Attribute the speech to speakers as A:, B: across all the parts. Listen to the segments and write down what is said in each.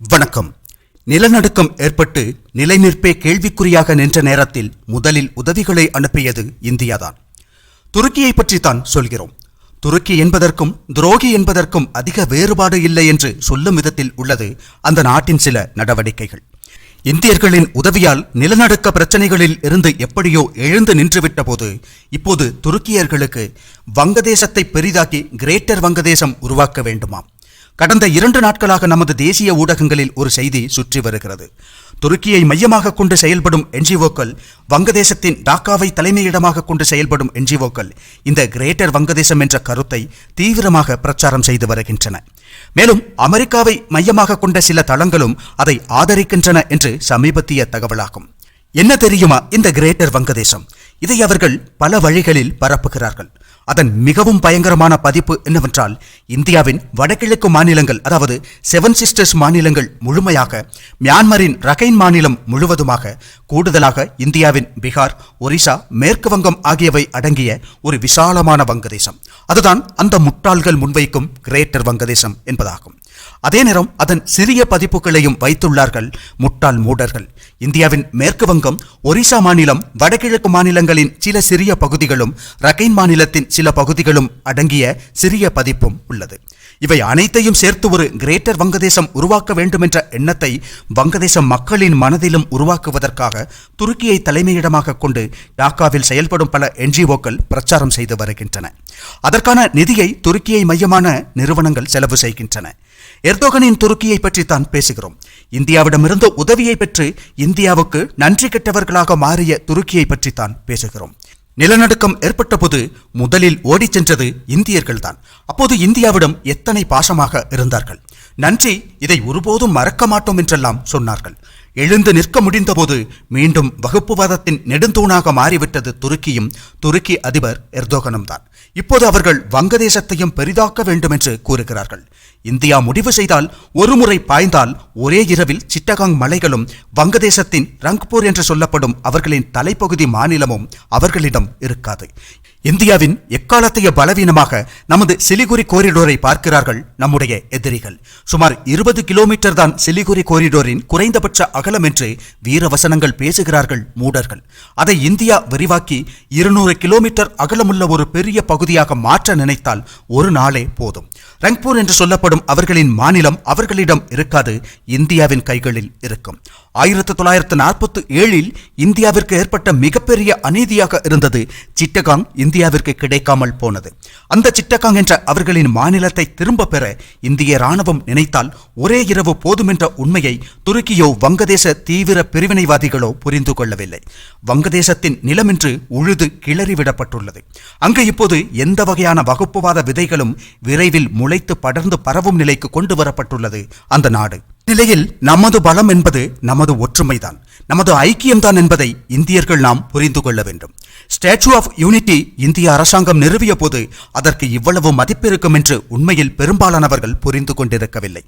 A: வணக்கம். நிலநடுக்கம் ஏற்பட்டு நிலைநிற்பே கேள்விக்குறியாக நின்ற நேரத்தில் முதலில் உதவிகளை அனுப்பியது இந்தியாதான். துருக்கியை பற்றி தான் சொல்கிறோம். துருக்கி என்பதற்கும் துரோகி என்பதற்கும் அதிக வேறுபாடு இல்லை என்று சொல்லும் விதத்தில் உள்ளது அந்த நாட்டின் சில நடவடிக்கைகள். இந்தியர்களின் உதவியால் நிலநடுக்க பிரச்சனைகளில் இருந்து எப்படியோ எழுந்து நின்றுவிட்ட போது இப்போது துருக்கியர்களுக்கு வங்கதேசத்தை பெரிதாக்கி கிரேட்டர் வங்கதேசம் உருவாக்க வேண்டுமாம். கடந்த இரண்டு நாட்களாக நமது தேசிய ஊடகங்களில் ஒரு செய்தி சுற்றி வருகிறது. துருக்கியை மையமாக கொண்டு செயல்படும் என்ஜிஓக்கள் வங்கதேசத்தின் டாக்காவை தலைமையிடமாக கொண்டு செயல்படும் என்ஜிஓக்கள் இந்த கிரேட்டர் வங்கதேசம் என்ற கருத்தை தீவிரமாக பிரச்சாரம் செய்து வருகின்றன. மேலும் அமெரிக்காவை மையமாக கொண்ட சில தளங்களும் அதை ஆதரிக்கின்றன என்று சமீபத்திய தகவலாகும். என்ன தெரியுமா இந்த கிரேட்டர் வங்கதேசம்? இதை அவர்கள் பல வழிகளில் பரப்புகிறார்கள். அதன் மிகவும் பயங்கரமான பதிப்பு என்னவென்றால் இந்தியாவின் வடகிழக்கு மாநிலங்கள் அதாவது செவன் சிஸ்டர்ஸ் மாநிலங்கள் முழுமையாக மியான்மரின் ரகைன் மாநிலம் முழுவதுமாக கூடுதலாக இந்தியாவின் பீகார் ஒரிசா மேற்கு வங்கம் ஆகியவை அடங்கிய ஒரு விசாலமான வங்கதேசம். அதுதான் அந்த முட்டாள்கள் முன்வைக்கும் கிரேட்டர் வங்கதேசம் என்பதாகும். அதே நேரம் அதன் சிறிய பதிப்புகளையும் வைத்துள்ளார்கள் முட்டாள் மூடர்கள். இந்தியாவின் மேற்கு வங்கம் ஒரிசா மாநிலம் வடகிழக்கு மாநிலங்களின் சில சிறிய பகுதிகளும் ரகைன் மாநிலத்தின் சில பகுதிகளும் அடங்கிய சிறிய பதிப்பும் உள்ளது. இவை அனைத்தையும் சேர்த்து ஒரு கிரேட்டர் வங்கதேசம் உருவாக்க வேண்டும் என்ற எண்ணத்தை வங்கதேச மக்களின் மனதிலும் உருவாக்குவதற்காக துருக்கியை தலைமையிடமாக கொண்டு டாக்காவில் செயல்படும் பல என்ஜிஓக்கள் பிரச்சாரம் செய்து வருகின்றன. அதற்கான நிதியை துருக்கியை மையமான நிறுவனங்கள் செலவு செய்கின்றன. எர்தோகனின் துருக்கியை பற்றி தான் பேசுகிறோம். இந்தியாவிடமிருந்து உதவியை பெற்று இந்தியாவுக்கு நன்றி கெட்டவர்களாக மாறிய துருக்கியை பற்றி தான் பேசுகிறோம். நிலநடுக்கம் ஏற்பட்ட போது முதலில் ஓடிச் சென்றது இந்தியர்கள்தான். அப்போது இந்தியாவிடம் எத்தனை பாசமாக இருந்தார்கள்? நன்றி இதை ஒருபோதும் மறக்க மாட்டோம் என்றெல்லாம் சொன்னார்கள். எழுந்து நிற்க முடிந்தபோது மீண்டும் வகுப்புவாதத்தின் நெடுந்தூணாக மாறிவிட்டது துருக்கியும் துருக்கி அதிபர் எர்தோகனும் தான் இப்போது அவர்கள் வங்கதேசத்தையும் பெரிதாக்க வேண்டும் என்று கூறுகிறார்கள். இந்தியா முடிவு செய்தால் ஒருமுறை பாய்ந்தால் ஒரே இரவில் சிட்டகாங் மலைகளும் வங்கதேசத்தின் ரங்பூர் என்று சொல்லப்படும் அவர்களின் தலைப்பகுதி மாநிலமும் அவர்களிடம் இருக்காது. இந்தியாவின் எக்காலத்தைய பலவீனமாக நமது சிலிகுரி கோரிடோரை பார்க்கிறார்கள் நம்முடைய எதிரிகள். சுமார் இருபது கிலோமீட்டர் தான் சிலிகுரி கோரிடோரின் குறைந்தபட்ச அகலம் என்று வீரவசனங்கள் பேசுகிறார்கள் மூடர்கள். அதை இந்தியா விரிவாக்கி இருநூறு கிலோமீட்டர் அகலமுள்ள ஒரு பெரிய பகுதியாக மாற்ற நினைத்தால் ஒரு நாளே போதும். ரங்பூர் என்று சொல்லப்படும் அவர்களின் மாநிலம் அவர்களிடம் இருக்காது இந்தியாவின் கைகளில் இருக்கும். ஆயிரத்தி தொள்ளாயிரத்து நாற்பத்தி ஏழில் இந்தியாவிற்கு ஏற்பட்ட மிகப்பெரிய அநீதியாக இருந்தது சிட்டகாங் இந்தியாவிற்கு கிடைக்காமல் போனது. அந்த சிட்டகாங் என்ற அவர்களின் மாநிலத்தை திரும்ப பெற இந்திய ராணுவம் நினைத்தால் ஒரே இரவு போதுமென்ற உண்மையை துருக்கியோ வங்கதேச தீவிர பிரிவினைவாதிகளோ புரிந்து கொள்ளவில்லை. வங்கதேசத்தின் நிலமின்று உழுது கிளறிவிடப்பட்டுள்ளது அங்கு இப்போது எந்த வகையான வகுப்புவாத விதைகளும் விரைவில் முளைத்து படர்ந்து பரவும் நிலைக்கு கொண்டு வரப்பட்டுள்ளது அந்த நாடு. நிலையில் நமது பலம் என்பது நமது ஒற்றுமைதான். நமது ஐக்கியம்தான் என்பதை இந்தியர்கள் நாம் புரிந்து கொள்ள வேண்டும். ஸ்டாச்சு ஆஃப் யூனிட்டி இந்திய அரசாங்கம் நிறுவிய போது அதற்கு இவ்வளவு மதிப்பிருக்கும் என்று உண்மையில் பெரும்பாலானவர்கள் புரிந்து கொண்டிருக்கவில்லை.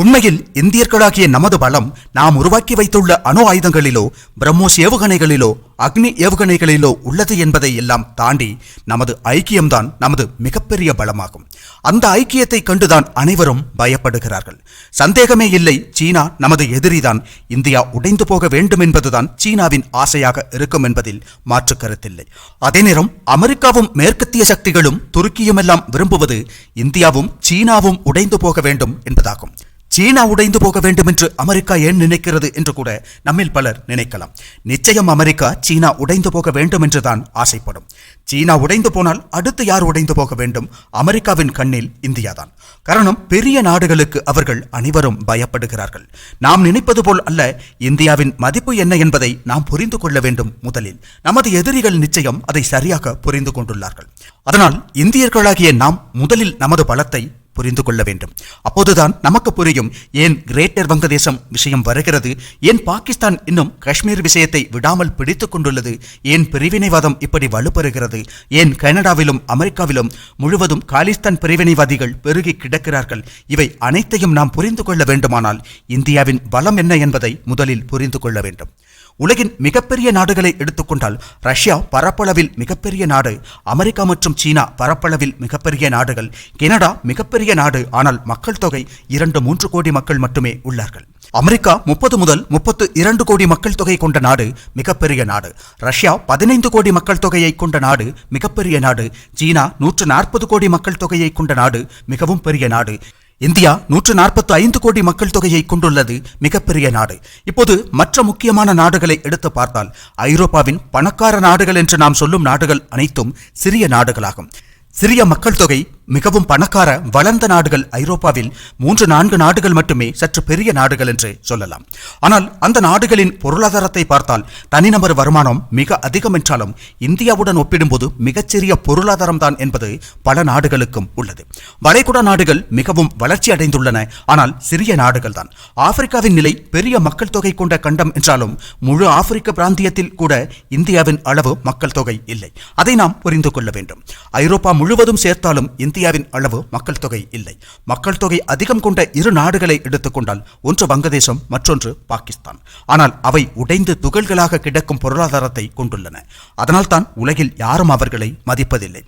A: உண்மையில் இந்தியர்களாகிய நமது பலம் நாம் உருவாக்கி வைத்துள்ள அணு ஆயுதங்களிலோ பிரம்மோஸ் ஏவுகணைகளிலோ அக்னி ஏவுகணைகளிலோ உள்ளது என்பதை எல்லாம் தாண்டி நமது ஐக்கியம்தான் நமது மிகப்பெரிய பலமாகும். அந்த ஐக்கியத்தை கண்டுதான் அனைவரும் பயப்படுகிறார்கள். சந்தேகமே இல்லை சீனா நமது எதிரிதான். இந்தியா உடைந்து போக வேண்டும் என்பதுதான் சீனாவின் ஆசையாக இருக்கும் என்பதில் மாற்று கருத்தில்லை. அதே நேரம் அமெரிக்காவும் மேற்கத்திய சக்திகளும் துருக்கியுமெல்லாம் விரும்புவது இந்தியாவும் சீனாவும் உடைந்து போக வேண்டும் என்பதாகும். சீனா உடைந்து போக வேண்டும் என்று அமெரிக்கா ஏன் நினைக்கிறது என்று கூட நம்மில் பலர் நினைக்கலாம். நிச்சயம் அமெரிக்கா சீனா உடைந்து போக வேண்டும் என்றுதான் ஆசைப்படும். சீனா உடைந்து போனால் அடுத்து யார் உடைந்து போக வேண்டும்? அமெரிக்காவின் கண்ணில் இந்தியாதான் காரணம் பெரிய நாடுகளுக்கு அவர்கள் அனைவரும் பயப்படுகிறார்கள். நாம் நினைப்பது போல் அல்ல இந்தியாவின் மதிப்பு என்ன என்பதை நாம் புரிந்து கொள்ள வேண்டும் முதலில். நமது எதிரிகள் நிச்சயம் அதை சரியாக புரிந்து கொண்டுள்ளார்கள். அதனால் இந்தியர்களாகிய நாம் முதலில் நமது பலத்தை புரிந்து கொள்ள வேண்டும். அப்போதுதான் நமக்கு புரியும் ஏன் கிரேட்டர் வங்கதேசம் விஷயம் வருகிறது ஏன் பாகிஸ்தான் இன்னும் காஷ்மீர் விஷயத்தை விடாமல் பிடித்துக் கொண்டுள்ளது ஏன் பிரிவினைவாதம் இப்படி வலுப்பெறுகிறது ஏன் கனடாவிலும் அமெரிக்காவிலும் முழுவதும் காலிஸ்தான் பிரிவினைவாதிகள் பெருகி கிடக்கிறார்கள் இவை அனைத்தையும் நாம் புரிந்து கொள்ள வேண்டுமானால் இந்தியாவின் பலம் என்ன என்பதை முதலில் புரிந்து கொள்ள வேண்டும். உலகின் மிகப்பெரிய நாடுகளை எடுத்துக்கொண்டால் ரஷ்யா பரப்பளவில் மிகப்பெரிய நாடு அமெரிக்கா மற்றும் சீனா பரப்பளவில் மிகப்பெரிய நாடுகள் கனடா மிகப்பெரிய நாடு ஆனால் மக்கள் தொகை இரண்டு மூன்று கோடி மக்கள் மட்டுமே உள்ளார்கள். அமெரிக்கா முப்பது முதல் முப்பத்து இரண்டு கோடி மக்கள் தொகை கொண்ட நாடு மிகப்பெரிய நாடு ரஷ்யா பதினைந்து கோடி மக்கள் தொகையை கொண்ட நாடு மிகப்பெரிய நாடு சீனா நூற்று நாற்பது கோடி மக்கள் தொகையை கொண்ட நாடு மிகவும் பெரிய நாடு இந்தியா நூற்று நாற்பத்தி ஐந்து கோடி மக்கள் தொகையை கொண்டுள்ளது மிகப்பெரிய நாடு. இப்போது மற்ற முக்கியமான நாடுகளை எடுத்து பார்த்தால் ஐரோப்பாவின் பணக்கார நாடுகள் என்று நாம் சொல்லும் நாடுகள் அனைத்தும் சிறிய நாடுகளாகும். சிறிய மக்கள் தொகை மிகவும் பணக்கார வளர்ந்த நாடுகள் ஐரோப்பாவில் மூன்று நான்கு நாடுகள் மட்டுமே சற்று பெரிய நாடுகள் என்று சொல்லலாம். ஆனால் அந்த நாடுகளின் பொருளாதாரத்தை பார்த்தால் தனிநபர் வருமானம் மிக அதிகம் என்றாலும் இந்தியாவுடன் ஒப்பிடும்போது மிகச்சிறிய பொருளாதாரம் தான் என்பது பல நாடுகளுக்கும் உள்ளது. வளைகுடா நாடுகள் மிகவும் வளர்ச்சி அடைந்துள்ளன ஆனால் சிறிய நாடுகள் தான் ஆப்பிரிக்காவின் நிலை பெரிய மக்கள் தொகை கொண்ட கண்டம் என்றாலும் முழு ஆப்பிரிக்க பிராந்தியத்தில் கூட இந்தியாவின் அளவு மக்கள் தொகை இல்லை. அதை நாம் புரிந்து கொள்ள வேண்டும். ஐரோப்பா முழுவதும் சேர்த்தாலும் இந்தியாவின் அளவு மக்கள் தொகை இல்லை. மக்கள் தொகை அதிகம் கொண்ட இரு நாடுகளை எடுத்துக்கொண்டால் ஒன்று வங்கதேசம் மற்றொன்று பாகிஸ்தான். ஆனால் அவை உடைந்து துகள்களாக கிடக்கும் பொருளாதாரத்தை கொண்டுள்ளன. அதனால்தான் உலகில் யாரும் அவர்களை மதிப்பதில்லை.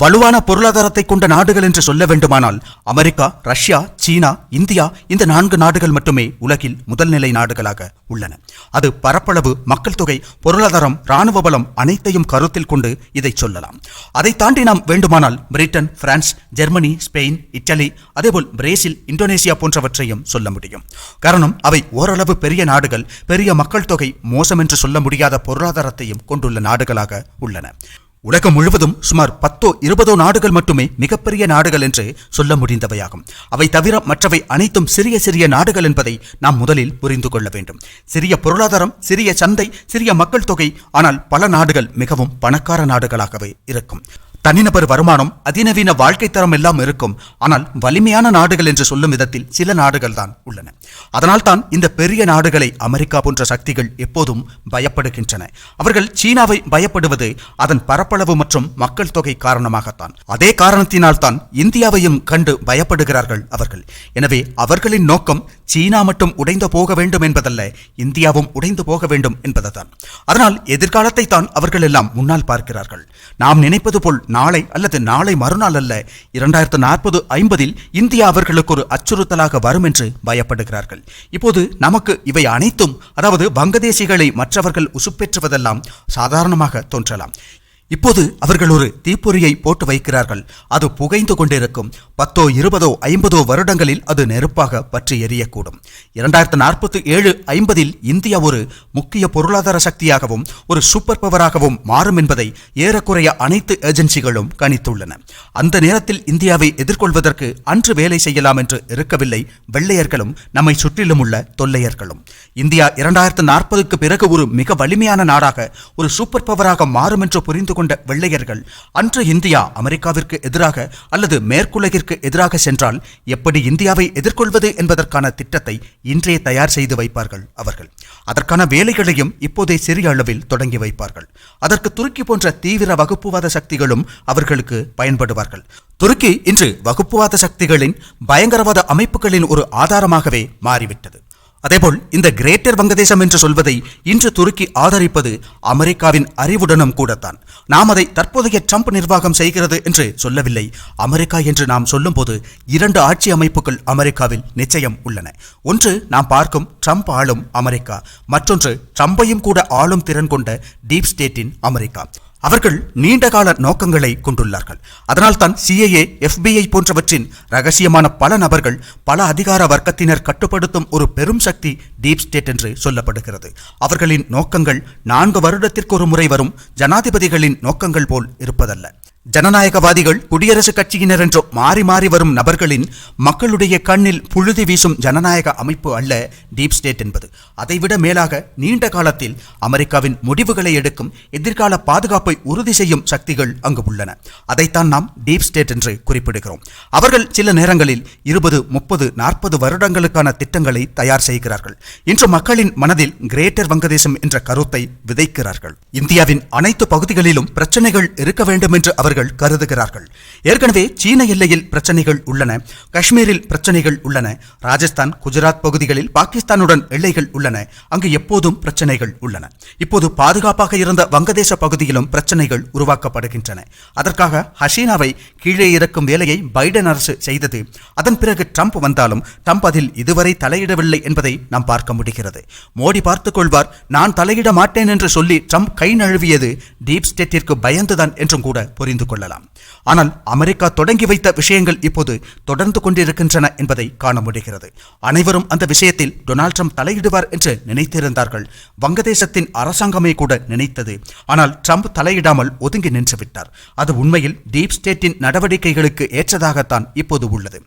A: வலுவான பொருளாதாரத்தை கொண்ட நாடுகள் என்று சொல்ல வேண்டுமானால் அமெரிக்கா ரஷ்யா சீனா இந்தியா இந்த நான்கு நாடுகள் மட்டுமே உலகில் முதல்நிலை நாடுகளாக உள்ளன. அது பரப்பளவு மக்கள் தொகை பொருளாதாரம் இராணுவ பலம் அனைத்தையும் கருத்தில் கொண்டு இதை சொல்லலாம். அதை தாண்டி நாம் வேண்டுமானால் Britain France Germany Spain Italy அதேபோல் பிரேசில் இந்தோனேசியா போன்றவற்றையும் சொல்ல முடியும். காரணம் அவை ஓரளவு பெரிய நாடுகள் பெரிய மக்கள் தொகை மோசம் என்று சொல்ல முடியாத பொருளாதாரத்தையும் கொண்டுள்ள நாடுகளாக உள்ளன. உலகம் முழுவதும் சுமார் பத்தோ இருபதோ நாடுகள் மட்டுமே மிகப்பெரிய நாடுகள் என்று சொல்ல முடிந்தவையாகும். அவை தவிர மற்றவை அனைத்தும் சிறிய சிறிய நாடுகள் என்பதை நாம் முதலில் புரிந்து கொள்ள வேண்டும். சிறிய பொருளாதாரம் சிறிய சந்தை சிறிய மக்கள் தொகை ஆனால் பல நாடுகள் மிகவும் பணக்கார நாடுகளாகவே இருக்கும். தனிநபர் வருமானம் அதிநவீன வாழ்க்கை தரம் எல்லாம் இருக்கும். ஆனால் வலிமையான நாடுகள் என்று சொல்லும் விதத்தில் சில நாடுகள் தான் உள்ளன. அதனால் தான் இந்த பெரிய நாடுகளை அமெரிக்கா போன்ற சக்திகள் எப்போதும் பயப்படுகின்றன. அவர்கள் சீனாவை பயப்படுவது அதன் பரப்பளவு மற்றும் மக்கள் தொகை காரணமாகத்தான். அதே காரணத்தினால் தான் இந்தியாவையும் கண்டு பயப்படுகிறார்கள் அவர்கள். எனவே அவர்களின் நோக்கம் சீனா மட்டும் உடைந்து போக வேண்டும் என்பதல்ல இந்தியாவும் உடைந்து போக வேண்டும் என்பதுதான். அதனால் எதிர்காலத்தை தான் அவர்கள் எல்லாம் முன்னால் பார்க்கிறார்கள். நாம் நினைப்பது போல் நாளை அல்லது நாளை மறுநாள் அல்ல. இரண்டாயிரத்து நாற்பது ஐம்பதில் இந்தியா அவர்களுக்கு ஒரு அச்சுறுத்தலாக வரும் என்று பயப்படுகிறார்கள். இப்போது நமக்கு இவை அனைத்தும் அதாவது வங்கதேசிகளை மற்றவர்கள் உசுப்பேற்றுவதெல்லாம் சாதாரணமாக தோன்றலாம். இப்போது அவர்கள் ஒரு தீப்பொறியை போட்டு வைக்கிறார்கள். அது புகைந்து கொண்டிருக்கும். பத்தோ இருபதோ ஐம்பதோ வருடங்களில் அது நெருப்பாக பற்றி எரியக்கூடும். இரண்டாயிரத்து நாற்பத்தி ஏழு ஐம்பதில் இந்தியா ஒரு முக்கிய பொருளாதார சக்தியாகவும் ஒரு சூப்பர் பவராகவும் மாறும் என்பதை ஏறக்குறைய அனைத்து ஏஜென்சிகளும் கணித்துள்ளன. அந்த நேரத்தில் இந்தியாவை எதிர்கொள்வதற்கு அன்று வேலை செய்யலாம் என்று இருக்கவில்லை. வெள்ளையர்களும் நம்மை சுற்றிலும் உள்ள தொல்லையர்களும். இந்தியா இரண்டாயிரத்து நாற்பதுக்கு பிறகு ஒரு மிக வலிமையான நாடாக ஒரு சூப்பர் பவராக மாறும் என்று புரிந்து கொண்ட வெள்ளையர்கள் அன்று இந்தியா அமெரிக்காவிற்கு எதிராக அல்லது மேற்குலகிற்கு எதிராக சென்றால் எப்படி இந்தியாவை எதிர்கொள்வது என்பதற்கான திட்டத்தை இன்றே தயார் செய்து வைப்பார்கள் அவர்கள். அதற்கான வேலைகளையும் இப்போதே சிறிய அளவில் தொடங்கி வைப்பார்கள். அதற்கு துருக்கி போன்ற தீவிர வகுப்புவாத சக்திகளும் அவர்களுக்கு பயன்படுவார்கள். துருக்கி இன்று வகுப்புவாத சக்திகளின் பயங்கரவாத அமைப்புகளின் ஒரு ஆதாரமாகவே மாறிவிட்டது. அதேபோல் இந்த கிரேட்டர் வங்கதேசம் என்று சொல்வதை இன்று துருக்கி ஆதரிப்பது அமெரிக்காவின் அறிவுடனும் கூடத்தான். நாம் அதை தற்போதைய ட்ரம்ப் நிர்வாகம் செய்கிறது என்று சொல்லவில்லை. அமெரிக்கா என்று நாம் சொல்லும்போது இரண்டு ஆட்சி அமைப்புகள் அமெரிக்காவில் நிச்சயம் உள்ளன. ஒன்று நாம் பார்க்கும் ட்ரம்ப் ஆளும் அமெரிக்கா. மற்றொன்று ட்ரம்பையும் கூட ஆளும் திறன் கொண்ட டீப் ஸ்டேட்டின் அமெரிக்கா. அவர்கள் நீண்டகால நோக்கங்களை கொண்டுள்ளார்கள். அதனால்தான் சிஏஏ எஃபிஐ போன்றவற்றின் ரகசியமான பல நபர்கள் பல அதிகார வர்க்கத்தினர் கட்டுப்படுத்தும் ஒரு பெரும் சக்தி டீப் ஸ்டேட் என்று சொல்லப்படுகிறது. அவர்களின் நோக்கங்கள் நான்கு வருடத்திற்கு ஒரு முறை வரும் ஜனாதிபதிகளின் நோக்கங்கள் போல் இருப்பதல்ல. ஜனநாயகவாதிகள் குடியரசுக் கட்சியினர் என்று மாறி மாறி வரும் நபர்களின் மக்களுடைய கண்ணில் புழுதி வீசும் ஜனநாயக அமைப்பு அல்ல டீப் ஸ்டேட் என்பது. அதைவிட மேலாக நீண்ட காலத்தில் அமெரிக்காவின் முடிவுகளை எடுக்கும் எதிர்கால பாதுகாப்பை உறுதி செய்யும் சக்திகள் அங்கு உள்ளன. அதைத்தான் நாம் டீப் ஸ்டேட் என்று குறிப்பிடுகிறோம். அவர்கள் சில நேரங்களில் இருபது முப்பது நாற்பது வருடங்களுக்கான திட்டங்களை தயார் செய்கிறார்கள். இன்று மக்களின் மனதில் கிரேட்டர் வங்கதேசம் என்ற கருத்தை விதைக்கிறார்கள். இந்தியாவின் அனைத்து பகுதிகளிலும் பிரச்சனைகள் இருக்க வேண்டும் என்று அவர்கள் அவர்கள் கருதுகிறார்கள். ஏற்கனவே சீன எல்லையில் பிரச்சனைகள் உள்ளன காஷ்மீரில் பிரச்சனைகள் உள்ளன ராஜஸ்தான் குஜராத் பகுதிகளில் பாகிஸ்தானுடன் எல்லைகள் உள்ளன அங்கு எப்போதும் பிரச்சனைகள் உள்ளன. இப்போது பாதுகாப்பாக இருந்த வங்கதேச பகுதியிலும் பிரச்சனைகள் உருவாக்கப்படுகின்றன. அதற்காக ஹசீனாவை கீழே இறக்கும் வேலையை பைடன் அரசு செய்தது. அதன் பிறகு ட்ரம்ப் வந்தாலும் ட்ரம்ப் அதில் இதுவரை தலையிடவில்லை என்பதை நாம் பார்க்க முடிகிறது. மோடி பார்த்துக் கொள்வார் நான் தலையிட மாட்டேன் என்று சொல்லி ட்ரம்ப் கை நழுவியது டீப் ஸ்டேட்டிற்கு பயந்துதான் என்றும் கூட புரிந்து கொள்ளலாம் ஆனால் அமெரிக்கா தொடங்கி வைத்த விஷயங்கள் இப்போது தொடர்ந்து கொண்டிருக்கின்றன என்பதை காண முடிகிறது. அனைவரும் அந்த விஷயத்தில் டொனால்ட் ட்ரம்ப் தலையிடுவார் என்று நினைத்திருந்தார்கள். வங்கதேசத்தின் அரசாங்கமே கூட நினைத்தது. ஆனால் ட்ரம்ப் தலையிடாமல் ஒதுங்கி நின்றுவிட்டார். அது உண்மையில் டீப் ஸ்டேட்டின் நடவடிக்கைகளுக்கு ஏற்றதாகத்தான் இப்போது உள்ளது.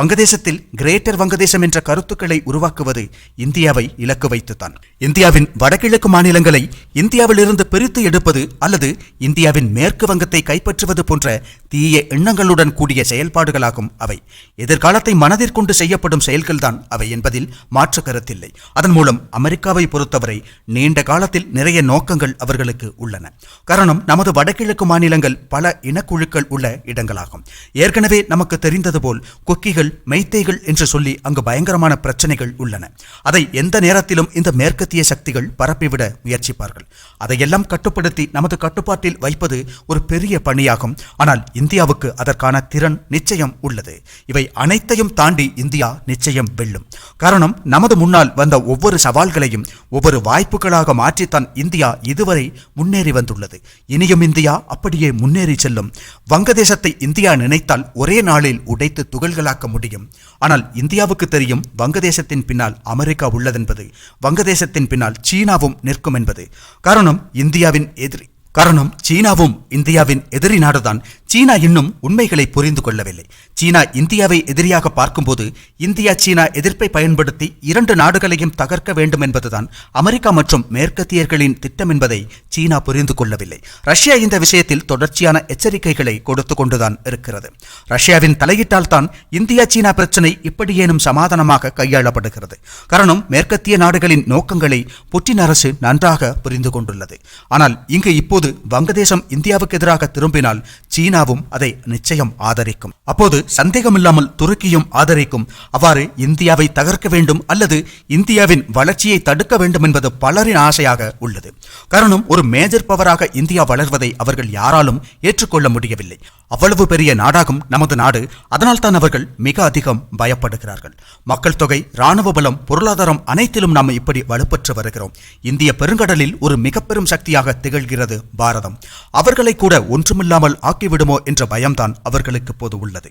A: வங்கதேசத்தில் கிரேட்டர் வங்கதேசம் என்ற கருத்துக்களை உருவாக்குவது இந்தியாவை இலக்கு வைத்துத்தான். இந்தியாவின் வடகிழக்கு மாநிலங்களை இந்தியாவிலிருந்து பிரித்து எடுப்பது அல்லது இந்தியாவின் மேற்கு வங்கத்தை கைப்பற்றுவது போன்ற தீய எண்ணங்களுடன் கூடிய செயல்பாடுகளாகும் அவை. எதிர்காலத்தை மனதிற்கொண்டு செய்யப்படும் செயல்கள்தான் அவை என்பதில் மாற்று கருத்தில்லை. அதன் மூலம் அமெரிக்காவை பொறுத்தவரை நீண்ட காலத்தில் நிறைய நோக்கங்கள் அவர்களுக்கு உள்ளன. காரணம் நமது வடகிழக்கு மாநிலங்கள் பல இனக்குழுக்கள் உள்ள இடங்களாகும். ஏற்கனவே நமக்கு தெரிந்தது போல் கொக்கிகள் மெய்த்தேய்கள் என்று சொல்லி அங்கு பயங்கரமான பிரச்சனைகள் உள்ளன. அதை எந்த நேரத்திலும் இந்த மேற்கத்திய சக்திகள் பரப்பிவிட முயற்சிப்பார்கள். அதையெல்லாம் கட்டுப்படுத்தி நமது கட்டுப்பாட்டில் வைப்பது ஒரு பெரிய பணி பணியாகும் ஆனால் இந்தியாவுக்கு அதற்கான திறன் நிச்சயம் உள்ளது. இவை அனைத்தையும் தாண்டி இந்தியா நிச்சயம் வெல்லும். காரணம் நமது முன்னால் வந்த ஒவ்வொரு சவால்களையும் ஒவ்வொரு வாய்ப்புகளாக மாற்றித்தான் இந்தியா இதுவரை முன்னேறி வந்துள்ளது. இனியும் இந்தியா அப்படியே முன்னேறி செல்லும். வங்கதேசத்தை இந்தியா நினைத்தால் ஒரே நாளில் உடைத்து துகள்களாக்க முடியும். ஆனால் இந்தியாவுக்கு தெரியும் வங்கதேசத்தின் பின்னால் அமெரிக்கா உள்ளதென்பது. வங்கதேசத்தின் பின்னால் சீனாவும் நிற்கும் என்பது. காரணம் இந்தியாவின் எதிரி காரணம் சீனாவும் இந்தியாவின் எதிரி நாடுதான். சீனா இன்னும் உண்மைகளை புரிந்து கொள்ளவில்லை. சீனா இந்தியாவை எதிரியாக பார்க்கும்போது இந்தியா சீனா எதிர்ப்பை பயன்படுத்தி இரண்டு நாடுகளையும் தகர்க்க வேண்டும் என்பதுதான் அமெரிக்கா மற்றும் மேற்கத்தியர்களின் திட்டம் என்பதை சீனா புரிந்து கொள்ளவில்லை. ரஷ்யா இந்த விஷயத்தில் தொடர்ச்சியான எச்சரிக்கைகளை கொடுத்து கொண்டுதான் இருக்கிறது. ரஷ்யாவின் தலையீட்டால் தான் இந்தியா சீனா பிரச்சனை இப்படியேனும் சமாதானமாக கையாளப்படுகிறது. காரணம் மேற்கத்திய நாடுகளின் நோக்கங்களை புட்டின் அரசு நன்றாக புரிந்து கொண்டுள்ளது. ஆனால் இங்கு இப்போது அப்போது வங்கதேசம் இந்தியாவுக்கு எதிராக திரும்பினால் சீனாவும் அதை நிச்சயம் ஆதரிக்கும். அப்போது சந்தேகமில்லாமல் துருக்கியும் ஆதரிக்கும். அவ்வாறு இந்தியாவை தகர்க்க வேண்டும் அல்லது இந்தியாவின் வளர்ச்சியை தடுக்க வேண்டும் என்பது பலரின் ஆசையாக உள்ளது. காரணம் ஒரு மேஜர் பவராக இந்தியா வளர்வதை அவர்கள் யாராலும் ஏற்றுக்கொள்ள முடியவில்லை. அவ்வளவு பெரிய நாடாகும் நமது நாடு அதனால்தான் அவர்கள் மிக அதிகம் பயப்படுகிறார்கள். மக்கள் தொகை இராணுவ பலம் பொருளாதாரம் அனைத்திலும் நாம் இப்படி வலுப்பெற்று வருகிறோம். இந்திய பெருங்கடலில் ஒரு மிக பெரும் சக்தியாக திகழ்கிறது பாரதம். அவர்களை கூட ஒன்றுமில்லாமல் ஆக்கிவிடுமோ என்ற பயம்தான் அவர்களுக்கு போது உள்ளது.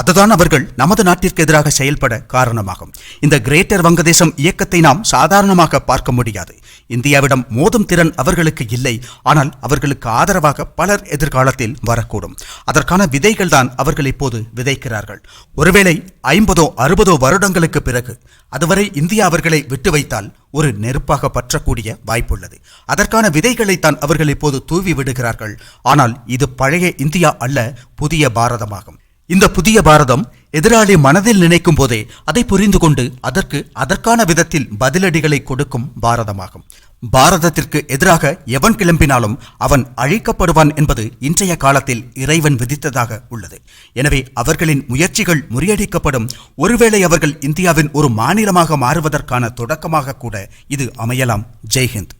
A: அதுதான் அவர்கள் நமது நாட்டிற்கு எதிராக செயல்பட காரணமாகும். இந்த கிரேட்டர் வங்கதேசம் இயக்கத்தை நாம் சாதாரணமாக பார்க்க முடியாது. இந்தியாவிடம் மோதும் திறன் அவர்களுக்கு இல்லை. ஆனால் அவர்களுக்கு ஆதரவாக பலர் எதிர்காலத்தில் வரக்கூடும். அதற்கான விதைகள் தான் அவர்கள் இப்போது விதைக்கிறார்கள். ஒருவேளை ஐம்பதோ அறுபதோ வருடங்களுக்கு பிறகு அதுவரை இந்தியா அவர்களை விட்டு வைத்தால் ஒரு நெருப்பாக பற்றக்கூடிய வாய்ப்புள்ளது. அதற்கான விதைகளைத்தான் அவர்கள் இப்போது தூவி விடுகிறார்கள். ஆனால் இது பழைய இந்தியா அல்ல புதிய பாரதமாகும். இந்த புதிய பாரதம் எதிராளி மனதில் நினைக்கும் போதே அதை புரிந்து கொண்டு அதற்கு அதற்கான விதத்தில் பதிலடிகளை கொடுக்கும் பாரதமாகும். பாரதத்திற்கு எதிராக எவன் கிளம்பினாலும் அவன் அழிக்கப்படுவான் என்பது இன்றைய காலத்தில் இறைவன் விதித்ததாக உள்ளது. எனவே அவர்களின் முயற்சிகள் முறியடிக்கப்படும். ஒருவேளை அவர்கள் இந்தியாவின் ஒரு மாநிலமாக மாறுவதற்கான தொடக்கமாக கூட இது அமையலாம். ஜெய்ஹிந்த்.